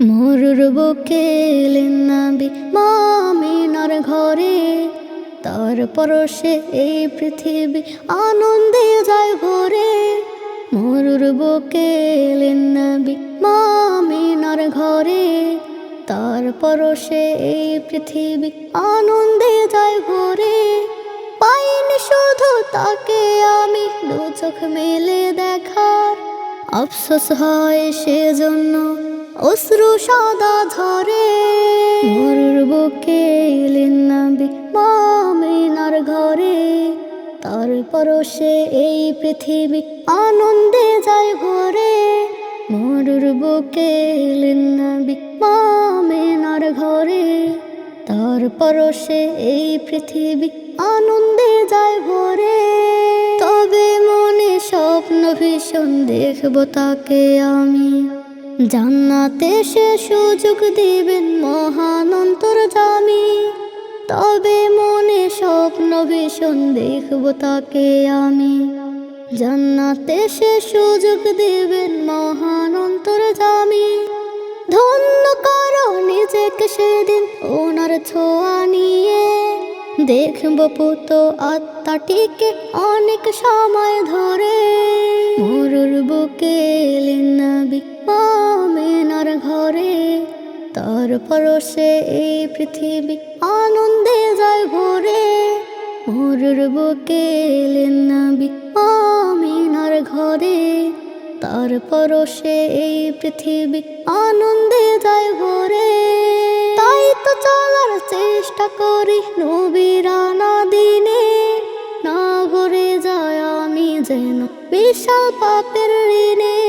মরুর বুকে নাবি মামিনার ঘরে। তার পরশে এই পৃথিবী আনন্দে যায় ভরে। মরুর বুকে নাবি মামিনার ঘরে। তার পরশে এই পৃথিবী আনন্দে যায় ভরে। পাইনি শুধু তাকে আমি, দু চোখ মেলে দেখার আফসোস হয় সেজন্য। অশ্রু সাদা ঝরে মরুর বুকে নাবি মামিনার ঘরে। তার পরশে এই পৃথিবী আনন্দে যায় ভরে মরুর বুকে নাবি মামিনার ঘরে। তার পরশে এই পৃথিবী আনন্দে যায় ভরে তবে মনে স্বপ্ন ভীষণ, দেখব তাকে আমি। জান্নাতে সে সুযোগ দিবেন মহানন্তর জামি। তবে মনে স্বপ্ন ভীষণ দেখব তাকে আমি। জান্নাতে সে সুযোগ দিবেন মহানন্তর জামি। ধন্য করো নিজেকে সেদিন ওনার ছোঁয়া নিয়ে। দেখব পুত আত্মাটিকে অনেক সময় ধরে। মরুর বুকে মামিনার ঘরে তার পরশে এই পৃথিবী আনন্দে যায় ভরে। মরুর বুকে নাবি মামিনার ঘরে। তার পরশে এই পৃথিবী আনন্দে যায় ভরে। তাই তো চলার চেষ্টা করি নবীরানা দিনে না ভরে যায় আমি যেন বিশাল পাপের ঋণে।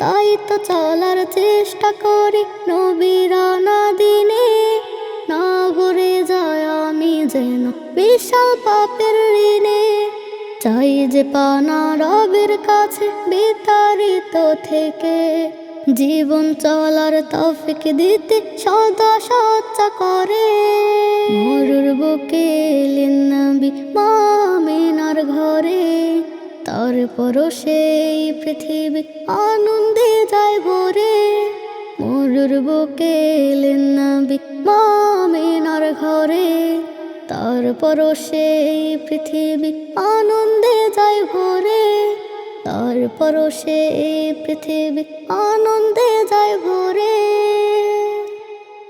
তাই তো চলার চেষ্টা করি নবীরানা দিনে না ভরে যায় আমি যেন বিশাল পাপের ঋণে। চাই যে পানা রবের কাছে বিতাড়িত থেকে। জীবন চলার তফিক দিতে সদা সচ্চা করে। মরুর বুকে নাবি মামিনার ঘরে তার সেই পৃথিবী আনন্দে যায় ভরে মরুর বুকে নাবি মামিনার ঘরে। তার পরশে এই পৃথিবী আনন্দে যায় ভরে তার পরশে এই পৃথিবী আনন্দে যায় ভরে